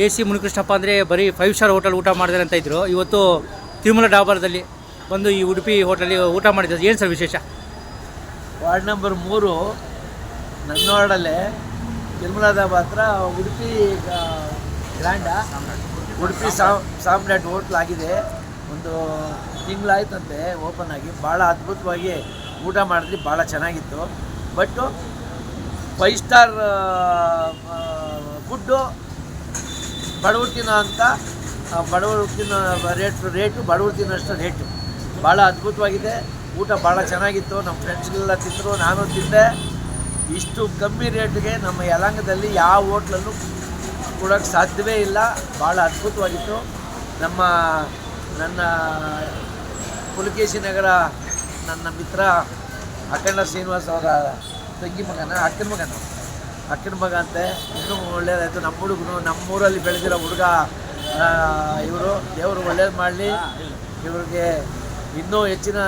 A C Munikrishnappa ಅಂದರೆ ಬರೀ five star hotel ಊಟ ಮಾಡಿದ್ರೆ ಅಂತ ಇದ್ರು. ಇವತ್ತು ತಿರುಮಲ ಡಾಬಾರದಲ್ಲಿ ಬಂದು ಈ ಉಡುಪಿ ಹೋಟೆಲ್ ಊಟ ಮಾಡಿದ್ರು. ಏನು ಸರ್ ವಿಶೇಷ? ವಾರ್ಡ್ ನಂಬರ್ ಮೂರು ನನ್ನ ವಾರ್ಡಲ್ಲೇ ತಿರುಮಲದ ಹತ್ರ ಉಡುಪಿ ಗ್ರ್ಯಾಂಡ ಉಡುಪಿ ಸಾಮ್, ಸಾಮ್ರಾಟ್ ಹೋಟ್ಲ್ ಆಗಿದೆ. ಒಂದು ತಿಂಗಳಾಯ್ತಂತೆ ಓಪನ್ ಆಗಿ. ಭಾಳ ಅದ್ಭುತವಾಗಿ ಊಟ ಮಾಡಿದ್ರಿ, ಭಾಳ ಚೆನ್ನಾಗಿತ್ತು. ಬಟ್ಟು ಫೈವ್ ಸ್ಟಾರ್ ಫುಡ್ಡು ಬಡವರು ತಿನ್ನೋ ಅಂತ ಬಡವರು ತಿನ್ನೋ ರೇಟ್, ರೇಟು ಬಡವರು ತಿನ್ನೋಷ್ಟು ರೇಟು. ಭಾಳ ಅದ್ಭುತವಾಗಿದೆ. ಊಟ ಭಾಳ ಚೆನ್ನಾಗಿತ್ತು. ನಮ್ಮ ಫ್ರೆಂಡ್ಸ್ಗಳೆಲ್ಲ ತಿಂದರು, ನಾನು ತಿಂದೆ. ಇಷ್ಟು ಕಮ್ಮಿ ರೇಟ್ಗೆ ನಮ್ಮ ಯಲಂಗದಲ್ಲಿ ಯಾವ ಹೋಟ್ಲಲ್ಲೂ ಕೊಡೋಕ್ಕೆ ಸಾಧ್ಯವೇ ಇಲ್ಲ. ಭಾಳ ಅದ್ಭುತವಾಗಿತ್ತು. ನಮ್ಮ, ನನ್ನ ಪುಲಕೇಶಿ ನಗರ ನನ್ನ ಮಿತ್ರ ಅಖಂಡ ಶ್ರೀನಿವಾಸ್ ಅವರ ತಂಗಿ ಮಗನ, ಅಕ್ಕನ ಮಗನ. ಅಕ್ಕನ ಮಗ ಅಂತೆ. ಇನ್ನೂ ಒಳ್ಳೇದಾಯಿತು. ನಮ್ಮ ಹುಡುಗನು ನಮ್ಮೂರಲ್ಲಿ ಬೆಳೆದಿರೋ ಹುಡುಗ ಇವರು. ದೇವರು ಒಳ್ಳೇದು ಮಾಡಲಿ. ಇವ್ರಿಗೆ ಇನ್ನೂ ಹೆಚ್ಚಿನ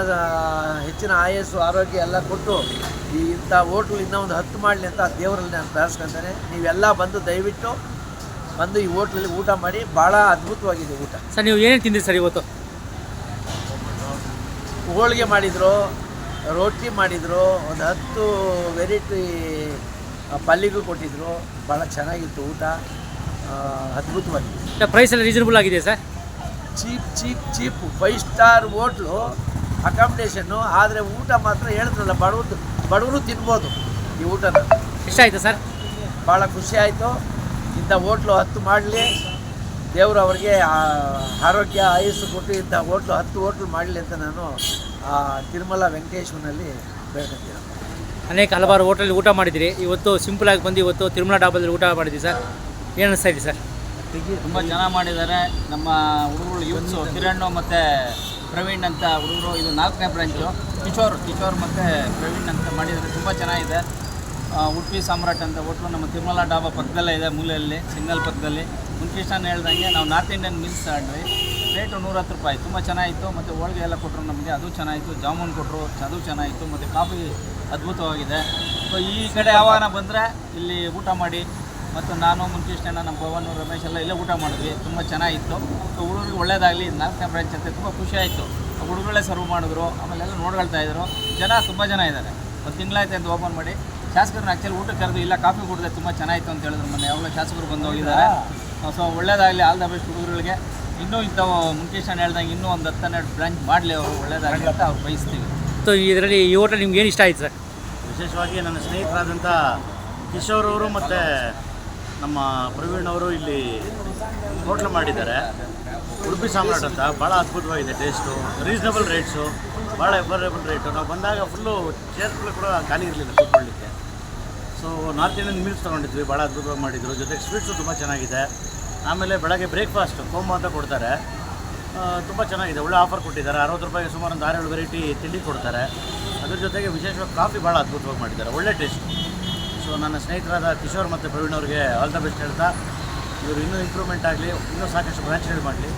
ಹೆಚ್ಚಿನ ಆಯಸ್ಸು ಆರೋಗ್ಯ ಎಲ್ಲ ಕೊಟ್ಟು ಈ ಇಂಥ ಹೋಟ್ಲು ಇನ್ನೂ ಒಂದು ಹತ್ತು ಮಾಡಲಿ ಅಂತ ದೇವರಲ್ಲಿ ನಾನು ಪ್ರಾರ್ಥಿಸ್ಕೊತೇನೆ. ನೀವೆಲ್ಲ ಬಂದು ದಯವಿಟ್ಟು ಬಂದು ಈ ಹೋಟ್ಲಲ್ಲಿ ಊಟ ಮಾಡಿ. ಭಾಳ ಅದ್ಭುತವಾಗಿದೆ ಊಟ. ಸರ್ ನೀವು ಏನೇನು ತಿಂದಿರಿ ಸರ್ ಇವತ್ತು? ಹೋಳಿಗೆ ಮಾಡಿದರು ರೊಟ್ಟಿ ಮಾಡಿದರು ಒಂದು ಹತ್ತು ವೆರೈಟಿ ಪಲ್ಯಗಳು ಕೊಟ್ಟಿದ್ದರು ಭಾಳ ಚೆನ್ನಾಗಿತ್ತು ಊಟ. ಅದ್ಭುತವಾಗಿತ್ತು ಪ್ರೈಸ್ ಎಲ್ಲ ರೀಸನಬಲ್ ಆಗಿದೆ sir? Cheap cheap cheap. Five star hotel ಅಕಾಮಿಡೇಷನ್ನು ಆದರೆ ಊಟ ಮಾತ್ರ ಹೇಳಿದ್ರಲ್ಲ ಬಡವರು ಬಡವರು ತಿನ್ಬೋದು ಈ ಊಟನ. ಇಷ್ಟ ಆಯಿತು ಸರ್? ಭಾಳ ಖುಷಿ ಆಯಿತು. ಇಂಥ ಹೋಟ್ಲು ಹತ್ತು ಮಾಡಲಿ. ದೇವರು ಅವರಿಗೆ ಆರೋಗ್ಯ ಆಯಸ್ಸು ಕೊಟ್ಟು ಇಂಥ ಹೋಟ್ಲು ಹತ್ತು ಹೋಟ್ಲು ಮಾಡಲಿ ಅಂತ ನಾನು ಆ ತಿರುಮಲ ವೆಂಕಟೇಶ್ವರನಲ್ಲಿ ಬೇಡ್ಕೊತೀನಿ ಅನೇಕ ಹಲವಾರು ಹೋಟೆಲ್ ಊಟ ಮಾಡಿದಿರಿ ಇವತ್ತು ಸಿಂಪಲ್ ಆಗಿ ಬಂದು ಇವತ್ತು ತಿರುಮಲ ಡಾಬಾದಲ್ಲಿ ಊಟ ಮಾಡಿದ್ವಿ ಸರ್. ಏನು ಅನಿಸ್ತಾ ಇದೆ ಸರ್? ತುಂಬ ಚೆನ್ನಾಗಿ ಮಾಡಿದ್ದಾರೆ. ನಮ್ಮ ಹುಡುಗರು ಯೂತ್ಸು ಕಿರಣ್ ಮತ್ತು ಪ್ರವೀಣ್ ಅಂತ ಹುಡುಗರು. ಇದು ನಾಲ್ಕನೇ ಬ್ರಾಂಚು. ಕಿಶೋರ್ ಕಿಶೋರ್ ಮತ್ತು ಪ್ರವೀಣ್ ಅಂತ ಮಾಡಿದ್ದಾರೆ. ತುಂಬ ಚೆನ್ನಾಗಿದೆ. ಉಡುಪಿ ಸಾಮ್ರಾಟ್ ಅಂತ ಹೋಟ್ಲು ನಮ್ಮ ತಿರುಮಲ ಡಾಬಾ ಪಕ್ಕದಲ್ಲೇ ಇದೆ ಮೂಲೆಯಲ್ಲಿ ಸಿಗ್ನಲ್ ಪಕ್ಕದಲ್ಲಿ. ಮುನ್ಕೃಷ್ಣನ್ ಹೇಳ್ದಂಗೆ ನಾವು ನಾರ್ತ್ ಇಂಡಿಯನ್ ಮೀಲ್ಸ್ ತಗೊಂಡ್ವಿ ರೇಟು ನೂರತ್ತು ರೂಪಾಯಿ. ತುಂಬ ಚೆನ್ನಾಗಿತ್ತು. ಮತ್ತು ಹೋಳಿಗೆ ಎಲ್ಲ ಕೊಟ್ಟರು ನಮಗೆ. ಅದು ಚೆನ್ನಾಗಿತ್ತು. ಜಾಮೂನ್ ಕೊಟ್ಟರು ಅದು ಚೆನ್ನಾಗಿತ್ತು. ಮತ್ತು ಕಾಫಿ ಅದ್ಭುತವಾಗಿದೆ. ಸೊ ಈ ಕಡೆ ಆಹ್ವಾನ ಬಂದರೆ ಇಲ್ಲಿ ಊಟ ಮಾಡಿ ಮತ್ತು ನಾನು ಮುನ್ಕೃಷ್ಣಣ್ಣ ನಮ್ಮ ಪವನ್ ರಮೇಶ್ ಎಲ್ಲ ಇಲ್ಲೇ ಊಟ ಮಾಡಿದ್ವಿ. ತುಂಬ ಚೆನ್ನಾಗಿತ್ತು. ಸೊ ಹುಡುಗರಿಗೆ ಒಳ್ಳೇದಾಗಲಿ. ನಾಲ್ಕನೇ ಬ್ರಾಂಚ್ ಅಂತ ತುಂಬ ಖುಷಿ ಆಯಿತು. ಹುಡುಗಗಳೇ ಸರ್ವ್ ಮಾಡಿದ್ರು. ಆಮೇಲೆ ಎಲ್ಲ ನೋಡ್ಕೊಳ್ತಾ ಇದ್ರು. ಜನ ತುಂಬ ಜನ ಇದ್ದಾರೆ. ಒಂದು ತಿಂಗಳಾಯ್ತು ಅಂತ ಓಪನ್ ಮಾಡಿ. ಶಾಸಕರನ್ನ ಆ್ಯಕ್ಚುಲಿ ಊಟಕ್ಕೆ ಕರೆದು ಇಲ್ಲ, ಕಾಫಿ ಕುಡಿದ್ರೆ ತುಂಬ ಚೆನ್ನಾಗಿತ್ತು ಅಂತ ಹೇಳಿದ್ರು ಮೊನ್ನೆ. ಯಾವಾಗಲೂ ಶಾಸಕರು ಬಂದು ಹೋಗಿದ್ದಾರೆ. ಸೊ ಒಳ್ಳೇದಾಗಲಿ. ಆಲ್ ದ ಬೆಸ್ಟ್ ಹುಡುಗರುಗಳಿಗೆ. ಇನ್ನೂ ಇಂಥ ಮುನ್ಕೃಷ್ಣನ್ ಹೇಳ್ದಂಗೆ ಇನ್ನೂ ಒಂದು ಹತ್ತು ಹನ್ನೆರಡು ಬ್ರಾಂಚ್ ಮಾಡಲಿ ಅವರು. ಒಳ್ಳೇದಾಗಲಿ ಅಂತ ಅವ್ರು ಬಯಸ್ತೀವಿ. ಸೊ ಇದರಲ್ಲಿ ಈ ಹೋಟೆಲ್ ನಿಮ್ಗೆ ಏನು ಇಷ್ಟ ಆಯ್ತು ಸರ್? ವಿಶೇಷವಾಗಿ ನನ್ನ ಸ್ನೇಹಿತರಾದಂಥ ಕಿಶೋರ್ ಅವರು ಮತ್ತು ನಮ್ಮ ಪ್ರವೀಣ್ ಅವರು ಇಲ್ಲಿ ಹೋಟ್ಲ್ ಮಾಡಿದ್ದಾರೆ. ಉಡುಪಿ ಸಾಮ್ರಾಟ್ ಅಂತ. ಭಾಳ ಅದ್ಭುತವಾಗಿದೆ ಟೇಸ್ಟು ರೀಸನಬಲ್ ರೇಟ್ಸು ಭಾಳ ಎಫರ್ಡೇಬಲ್ ರೇಟು ನಾವು ಬಂದಾಗ ಫುಲ್ಲು ಚೇರ್ಗಳು ಕೂಡ ಖಾಲಿ ಇರಲಿಲ್ಲ ಕೂತ್ಕೊಳ್ಳಿಕ್ಕೆ. ಸೊ ನಾರ್ತ್ ಇಂಡಿಯನ್ ಮೀಲ್ಸ್ ತೊಗೊಂಡಿದ್ವಿ. ಭಾಳ ಅದ್ಭುತವಾಗಿ ಮಾಡಿದರು. ಜೊತೆಗೆ ಸ್ವೀಟ್ಸು ತುಂಬ ಚೆನ್ನಾಗಿದೆ. ಆಮೇಲೆ ಬೆಳಗ್ಗೆ ಬ್ರೇಕ್ಫಾಸ್ಟ್ ಕೋಂಬ ಅಂತ ಕೊಡ್ತಾರೆ. ತುಂಬ ಚೆನ್ನಾಗಿದೆ. ಒಳ್ಳೆ ಆಫರ್ ಕೊಟ್ಟಿದ್ದಾರೆ. ಅರವತ್ತು ರೂಪಾಯಿಗೆ ಸುಮಾರು ಒಂದು ಆರೇಳು ವೆರೈಟಿ ತಿಂಡಿ ಕೊಡ್ತಾರೆ. ಅದ್ರ ಜೊತೆಗೆ ವಿಶೇಷವಾಗಿ ಕಾಫಿ ಭಾಳ ಅದ್ಭುತವಾಗಿ ಮಾಡಿದ್ದಾರೆ. ಒಳ್ಳೆ ಟೇಸ್ಟ್ ಸೊ ನನ್ನ ಸ್ನೇಹಿತರಾದ ಕಿಶೋರ್ ಮತ್ತು ಪ್ರವೀಣ್ ಅವರಿಗೆ ಆಲ್ ದ ಬೆಸ್ಟ್ ಹೇಳ್ತಾ, ಇವರು ಇನ್ನೂ ಇಂಪ್ರೂವ್ಮೆಂಟ್ ಆಗಲಿ, ಇನ್ನೂ ಸಾಕಷ್ಟು ಬ್ರಾಂಚ್ಗಳು ಮಾಡಲಿ.